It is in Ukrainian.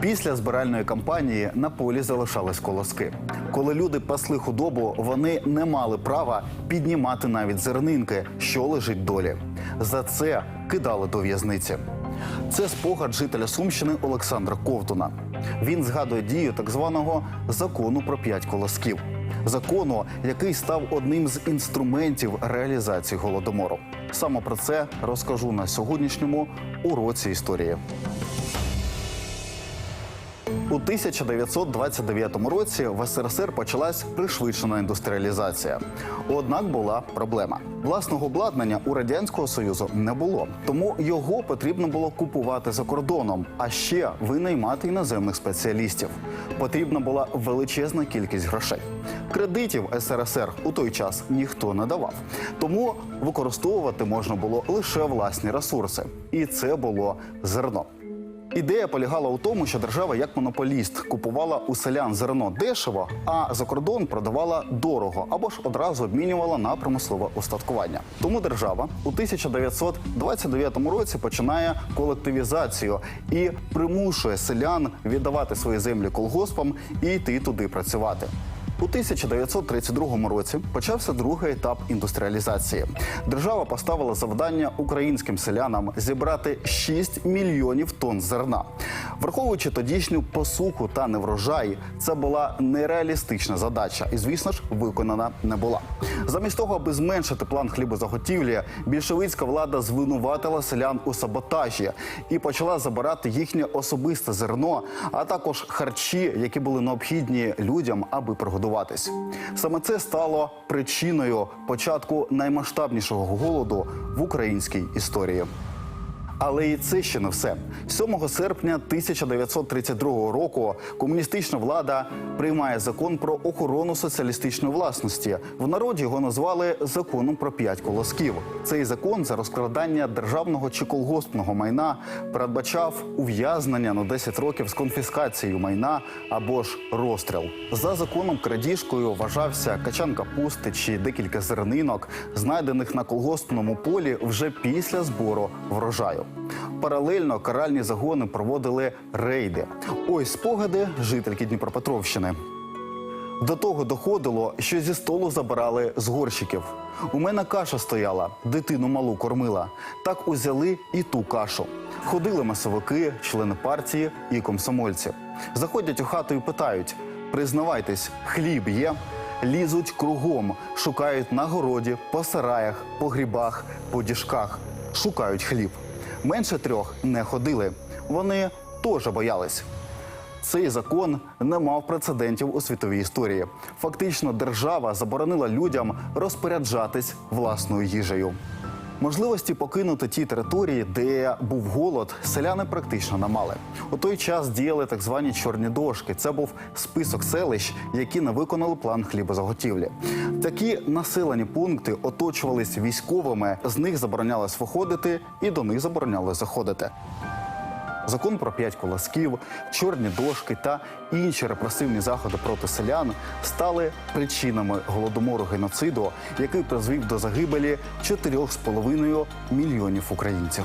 Після збиральної кампанії на полі залишались колоски. Коли люди пасли худобу, вони не мали права піднімати навіть зернинки, що лежить долі. За це кидали до в'язниці. Це спогад жителя Сумщини Олександра Ковтуна. Він згадує дію так званого закону про п'ять колосків. Закону, який став одним з інструментів реалізації голодомору. Саме про це розкажу на сьогоднішньому уроці історії. У 1929 році в СРСР почалась пришвидшена індустріалізація. Однак була проблема. Власного обладнання у радянського союзу не було, тому його потрібно було купувати за кордоном, а ще винаймати іноземних спеціалістів. Потрібна була величезна кількість грошей. Кредитів СРСР у той час ніхто не давав, тому використовувати можна було лише власні ресурси, і це було зерно. Ідея полягала у тому, що держава як монополіст купувала у селян зерно дешево, а за кордон продавала дорого або ж одразу обмінювала на промислове устаткування. Тому держава у 1929 році починає колективізацію і примушує селян віддавати свої землі колгоспам і йти туди працювати. У 1932 році почався другий етап індустріалізації. Держава поставила завдання українським селянам зібрати 6 мільйонів тонн зерна. Враховуючи тодішню посуху та неврожай, це була нереалістична задача, і, звісно ж, виконана не була. Замість того, аби зменшити план хлібозаготівлі, більшовицька влада звинуватила селян у саботажі і почала забирати їхнє особисте зерно, а також харчі, які були необхідні людям, аби прогодуватись. Саме це стало причиною початку наймасштабнішого голоду в українській історії. Але і це ще не все. 7 серпня 1932 року комуністична влада приймає закон про охорону соціалістичної власності. В народі його назвали законом про п'ять колосків. Цей закон за розкрадання державного чи колгоспного майна передбачав ув'язнення на 10 років з конфіскацією майна або ж розстріл. За законом крадіжкою вважався качан капусти чи декілька зернинок, знайдених на колгоспному полі вже після збору врожаю. Паралельно каральні загони проводили рейди. Ось спогади жительки Дніпропетровщини. До того доходило, що зі столу забирали з горщиків. У мене каша стояла, дитину малу кормила. Так узяли і ту кашу. Ходили масовики, члени партії і комсомольці. Заходять у хату і питають: признавайтесь, хліб є. Лізуть кругом, шукають на городі, по сараях, по грібах, по діжках. Шукають хліб. Менше трьох не ходили. Вони теж боялись. Цей закон не мав прецедентів у світовій історії. Фактично, держава заборонила людям розпоряджатись власною їжею. Можливості покинути ті території, де був голод, селяни практично не мали. У той час діяли так звані чорні дошки. Це був список селищ, які не виконали план хлібозаготівлі. Такі населені пункти оточувались військовими. З них заборонялось виходити, і до них заборонялось заходити. Закон про п'ять колосків, чорні дошки та інші репресивні заходи проти селян стали причинами голодомору геноциду, який призвів до загибелі 4,5 мільйонів українців.